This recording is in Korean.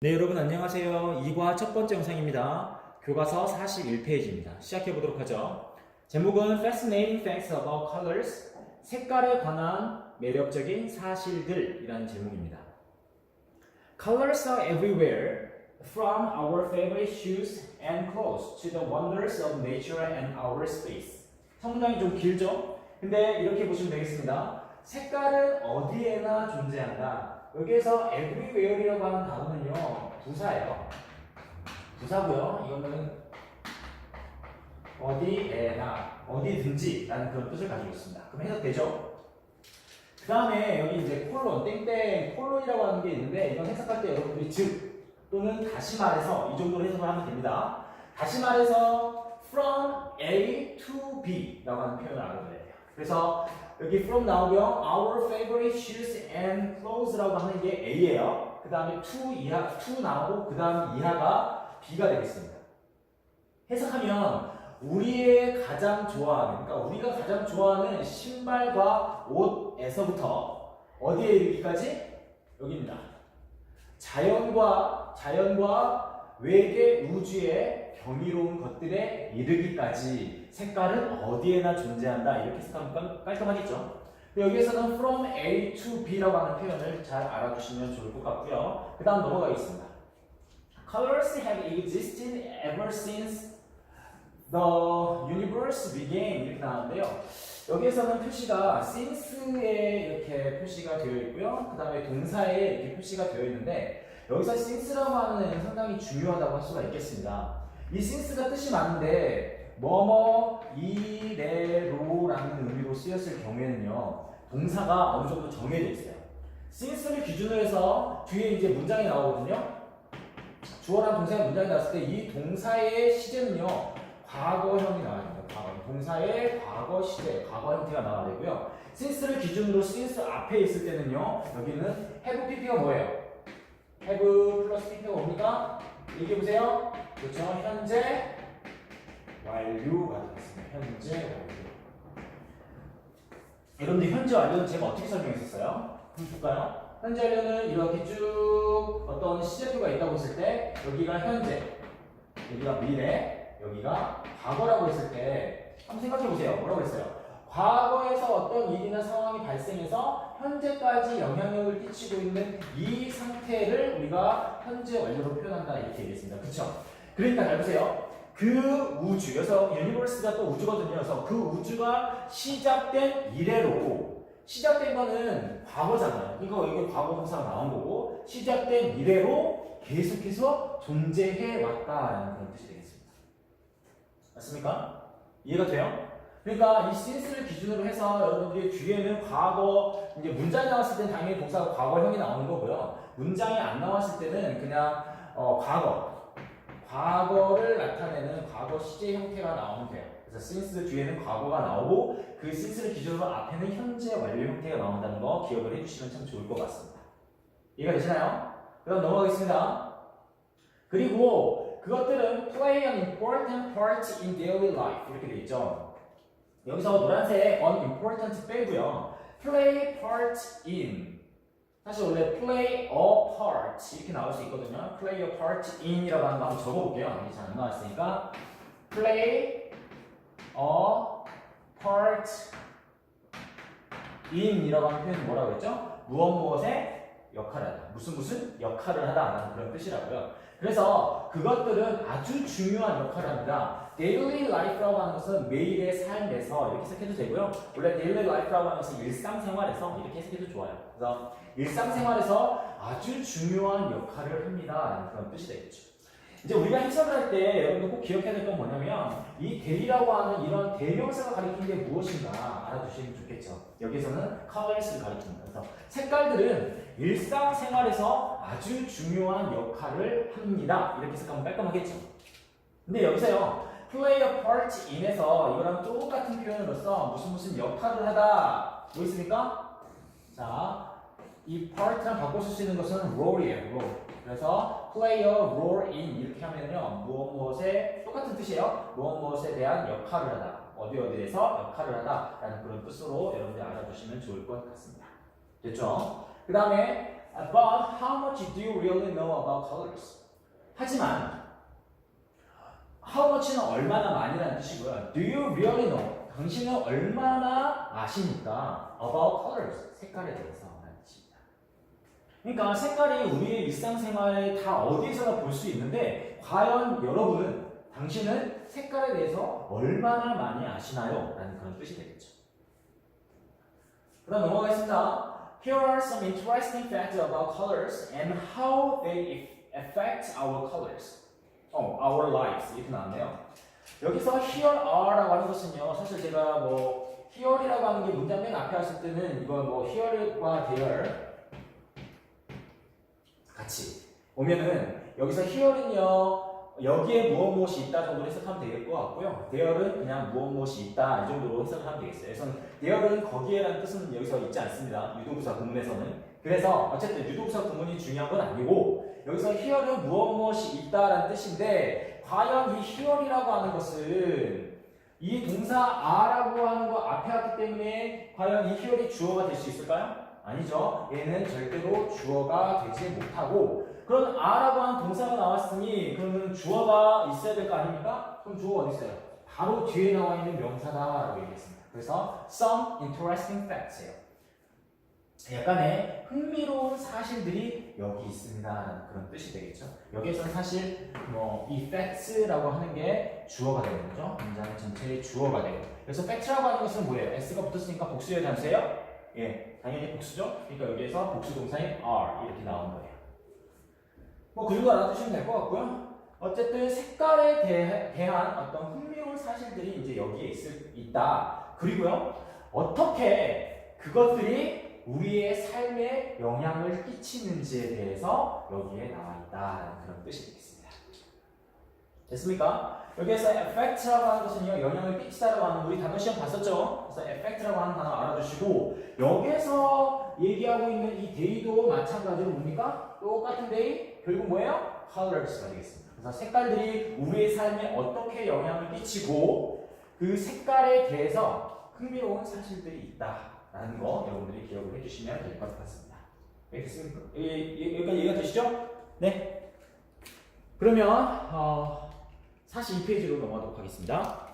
네, 여러분 안녕하세요. 2과 첫 번째 영상입니다. 교과서 41페이지입니다. 시작해 보도록 하죠. 제목은 Fascinating Facts About Colors. 색깔에 관한 매력적인 사실들이라는 제목입니다. Colors are everywhere, from our favorite shoes and clothes to the wonders of nature and our space. 상당히 좀 길죠? 근데 이렇게 보시면 되겠습니다. 색깔은 어디에나 존재한다. 여기에서 everywhere이라고 하는 단어는요 부사예요. 부사고요. 이거는 어디에나 어디든지라는 그런 뜻을 가지고 있습니다. 그럼 해석되죠? 그 다음에 여기 이제 콜론 땡땡 콜론이라고 하는 게 있는데 이건 해석할 때 여러분들이 즉 또는 다시 말해서 이 정도로 해석을 하면 됩니다. 다시 말해서 from A to B라고 하는 표현을 알아둬야 돼요. 그래서 여기 from 나오고요. Our favorite shoes and clothes라고 하는 게 A예요. 그 다음에 to 이하, to 나오고 그 다음 이하가 B가 되겠습니다. 해석하면 우리의 가장 좋아하는, 그러니까 우리가 가장 좋아하는 신발과 옷에서부터 어디에 이르기까지? 여기입니다. 자연과 자연과 외계 우주의 경이로운 것들에 이르기까지 색깔은 어디에나 존재한다 이렇게 생각하면 깔끔하겠죠. 여기에서는 from A to B라고 하는 표현을 잘 알아두시면 좋을 것 같고요. 그 다음 넘어가겠습니다. Colors have existed ever since the universe began 이렇게 나왔는데요. 여기에서는 표시가 since에 이렇게 표시가 되어 있고요. 그 다음에 동사에 이렇게 표시가 되어 있는데 여기서 since라고 하는 상당히 중요하다고 할 수가 있겠습니다. 이 since가 뜻이 많은데 뭐뭐 이래로라는 의미로 쓰였을 경우에는요 동사가 어느 정도 정해져 있어요. since를 기준으로 해서 뒤에 이제 문장이 나오거든요. 주어랑 동사의 문장이 나왔을 때 이 동사의 시제는요 과거형이 나와야 됩니다. 과거 동사의 과거 시제, 과거 형태가 나와야 되고요. since를 기준으로 since 앞에 있을 때는요 여기는 have pp가 뭐예요? have 플러스 pp가 뭡니까? 얘기해 보세요. 그렇죠. 현재 완료가 되겠습니다. 현재 완료. 여러분들 현재 완료는 제가 어떻게 설명했었어요? 한번 볼까요? 현재 완료는 이렇게 쭉 어떤 시제표가 있다고 했을 때 여기가 현재, 여기가 미래, 여기가 과거라고 했을 때 한번 생각해 보세요. 뭐라고 했어요? 과거 에서 어떤 일이나 상황이 발생해서 현재까지 영향력을 끼치고 있는 이 상태를 우리가 현재 완료로 표현한다 이렇게 얘기했습니다. 그쵸? 그러니까 잘 보세요. 그 우주, 그래서 유니버스가 또 우주거든요. 그래서 그 우주가 시작된 이래로 시작된 거는 과거잖아요. 그러니까 여기 과거 동사가 나온 거고 시작된 이래로 계속해서 존재해 왔다라는 그런 뜻이 되겠습니다. 맞습니까? 이해가 돼요? 그러니까 이 since를 기준으로 해서 여러분들이 뒤에는 과거 이제 문장이 나왔을 때는 당연히 동사가 과거형이 나오는 거고요. 문장이 안 나왔을 때는 그냥 어, 과거 과거를 나타내는 과거 시제 형태가 나오면 돼요. 그래서 since 뒤에는 과거가 나오고 그 since를 기준으로 앞에는 현재 완료 형태가 나온다는 거 기억을 해주시면 참 좋을 것 같습니다. 이해가 되시나요? 그럼 넘어가겠습니다. 그리고 그것들은 play an important part in daily life 이렇게 돼 있죠. 여기서 노란색 unimportant 빼고요. play part in 사실 원래 play a part 이렇게 나올 수 있거든요. play a part in이라고 하는 거 한번 적어볼게요. 이게 잘 안 나왔으니까 play a part in이라고 하는 표현이 뭐라고 했죠? 무엇 무엇의 역할을 하다. 무슨 무슨 역할을 하다 라는 그런 뜻이라고요. 그래서 그것들은 아주 중요한 역할을 합니다. daily life라고 하는 것은 매일의 삶에서 이렇게 해석해도 되고요. 원래 daily life라고 하는 것은 일상생활에서 이렇게 해석해도 좋아요. 그래서 일상생활에서 아주 중요한 역할을 합니다라는 그런 뜻이 되겠죠. 이제 우리가 해석을 할 때 여러분들 꼭 기억해야 될 건 뭐냐면 이 대리라고 하는 이런 대명사가 가리키는 게 무엇인가 알아두시면 좋겠죠. 여기서는 colors를 가리킵니다. 그래서 색깔들은 일상생활에서 아주 중요한 역할을 합니다. 이렇게 해석하면 깔끔하겠죠. 근데 여기서요. play a part in에서 이거랑 똑같은 표현으로서 무슨 무슨 역할을 하다 뭐 있습니까? 자, 이 part랑 바꿔 쓸 수 있는 것은 role이에요. role. 그래서 play a role in 이렇게 하면요 무엇 무엇에 똑같은 뜻이에요. 무엇 무엇에 대한 역할을 하다. 어디 어디에서 역할을 하다라는 그런 뜻으로 여러분들이 알아두시면 좋을 것 같습니다. 됐죠? 그 다음에 But how much do you really know about colors? 하지만 how much는 얼마나 많이라는 뜻이고요. Do you really know? 당신은 얼마나 아십니까? About colors. 색깔에 대해서. 그러니까 색깔이 우리의 일상생활에 다 어디서나 볼 수 있는데 과연 여러분은 당신은 색깔에 대해서 얼마나 많이 아시나요? 라는 그런 뜻이 되겠죠. 그럼 넘어가겠습니다. Here are some interesting facts about colors and how they affect our colors. 어, our lives 이렇게 나왔네요. 여기서 here are라고 하는 것은요, 사실 제가 뭐 here이라고 하는 게 문장 맨 앞에 왔을 때는 이거 뭐 here과 there 같이 오면은 여기서 here는요 여기에 무엇 무엇이 있다 정도로 해석하면 될것 같고요. there는 그냥 무엇 무엇이 있다 이 정도로 해석하면 되겠어요. 그래서 there는 거기에라는 뜻은 여기서 있지 않습니다. 유도부사 구문에서는. 그래서 어쨌든 유도부사 구문이 중요한 건 아니고 여기서 here는 무엇 무엇이 있다라는 뜻인데 과연 이 here이라고 하는 것은 이 동사 are라고 하는 거 앞에 왔기 때문에 과연 이 here이 주어가 될 수 있을까요? 아니죠. 얘는 절대로 주어가 되지 못하고 그런 are라고 하는 동사가 나왔으니 그러면 주어가 있어야 될 거 아닙니까? 그럼 주어가 어디 있어요? 바로 뒤에 나와 있는 명사다라고 얘기했습니다. 그래서 some interesting facts예요. 약간의 흥미로운 사실들이 여기 있습니다라는 그런 뜻이 되겠죠. 여기에서는 사실 뭐 이 facts라고 하는 게 주어가 되는 거죠. 문장 전체의 주어가 되고. 그래서 fact라고 하는 것은 뭐예요? s가 붙었으니까 복수의 단수예요. 예, 당연히 복수죠. 그러니까 여기에서 복수 동사인 are 이렇게 나온 거예요. 뭐 그리고 알아두시면 될 것 같고요. 어쨌든 색깔에 대, 대한 어떤 흥미로운 사실들이 이제 여기에 있을, 있다. 그리고요, 어떻게 그것들이 우리의 삶에 영향을 끼치는지에 대해서 여기에 나와 있다라는 그런 뜻이 되겠습니다. 됐습니까? 여기에서 effect라고 하는 것은요, 영향을 끼치다라고 하는 우리 단어 시험 봤었죠? 그래서 effect라고 하는 단어 알아두시고, 여기에서 얘기하고 있는 이 day도 마찬가지로 뭡니까? 똑같은 day, 결국 뭐예요? colors가 되겠습니다. 그래서 색깔들이 우리의 삶에 어떻게 영향을 끼치고, 그 색깔에 대해서 흥미로운 사실들이 있다라는 거 여러분들이 기억을 해주시면 될 것 같습니다. 네, 됐습니까? 예, 예, 여기까지 이해가 되시죠? 네. 그러면 어, 42페이지로 넘어가도록 하겠습니다.